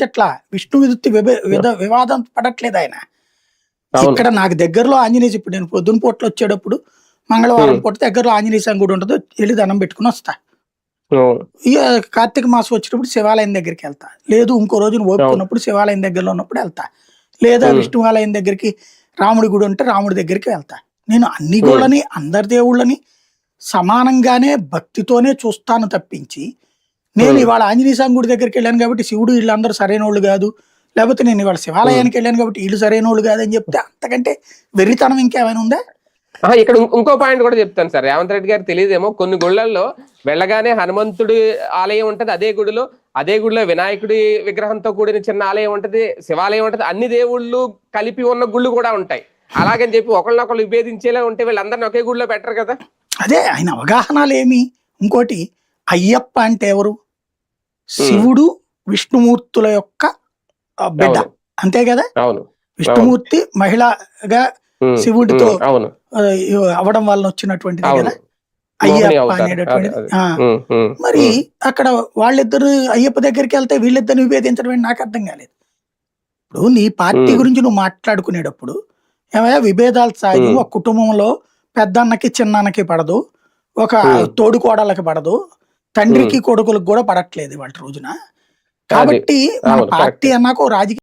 విభేదించట్లా విష్ణు విద- వివాదం పడట్లేదు ఆయన. ఇక్కడ నాకు దగ్గరలో ఆంజనేయ ఇప్పుడు నేను పొద్దున పూటలో వచ్చేటప్పుడు మంగళవారం. పూట దగ్గరలో ఆంజనేయ స్వామి గుడి ఉంటుంది వెళ్ళి దండం పెట్టుకుని వస్తా. కార్తీక మాసం వచ్చినప్పుడు శివాలయం దగ్గరికి వెళ్తా. లేదు ఇంకో రోజున ఓపుకున్నప్పుడు శివాలయం దగ్గరలో ఉన్నప్పుడు వెళ్తా. లేదా ఉమ్. విష్ణు ఆలయం దగ్గరికి రాముడి గుడి ఉంటే రాముడి దగ్గరికి వెళ్తా. నేను అన్ని గుళ్ళని అందరి దేవుళ్ళని సమానంగానే భక్తితోనే చూస్తాను తప్పించి నేను. ఇవాళ ఆంజనేయ స్వామి గుడి దగ్గరికి వెళ్ళాను కాబట్టి శివుడు వీళ్ళందరూ సరైన వాళ్ళు కాదు. లేకపోతే నేను ఇవాళ శివాలయానికి వెళ్ళాను కాబట్టి వీళ్ళు సరైన వాళ్ళు కాదని చెప్తే అంతకంటే వెర్రితనం ఇంకేమైనా ఉందా? ఇక్కడ ఇంకో పాయింట్ కూడా చెప్తాను సార్. రేవంత్ రెడ్డి గారు తెలియదేమో కొన్ని గుళ్ళల్లో వెళ్ళగానే హనుమంతుడి ఆలయం ఉంటది అదే గుడిలో అదే గుడిలో వినాయకుడి విగ్రహంతో కూడిన చిన్న ఆలయం ఉంటది శివాలయం ఉంటది అన్ని దేవుళ్ళు కలిపి ఉన్న గుళ్ళు కూడా ఉంటాయి. అలాగని చెప్పి ఒకళ్ళనొకళ్ళు విభేదించేలా ఉంటే వీళ్ళందరినీ ఒకే గుడిలో పెట్టరు కదా. అదే ఆయన అవగాహనలు ఏమి ఇంకోటి అయ్యప్ప అంటే ఎవరు? శివుడు విష్ణుమూర్తుల యొక్క బిడ్డ. అంతే కదా? విష్ణుమూర్తి మహిళగా శివుడితో అవడం వల్ల కదా? మోహిని అయ్యప్ప ఉమ్, మరి. అక్కడ వాళ్ళిద్దరు అయ్యప్ప దగ్గరికి వెళ్తే వీళ్ళిద్దరిని విభేదించడం నాకు అర్థం కాలేదు. ఇప్పుడు నీ పార్టీ. గురించి నువ్వు మాట్లాడుకునేటప్పుడు ఏమయ్యా విభేదాలు సాగి. ఒక కుటుంబంలో పెద్దన్నకి చిన్నన్నకి పడదు. ఒక ఉమ్. తోడు కోడళ్ళకి పడదు. తండ్రికి కొడుకులకు కూడా పడట్లేదు వాళ్ళ రోజున కాబట్టి మన పార్టీ. అన్నాక రాజకీయ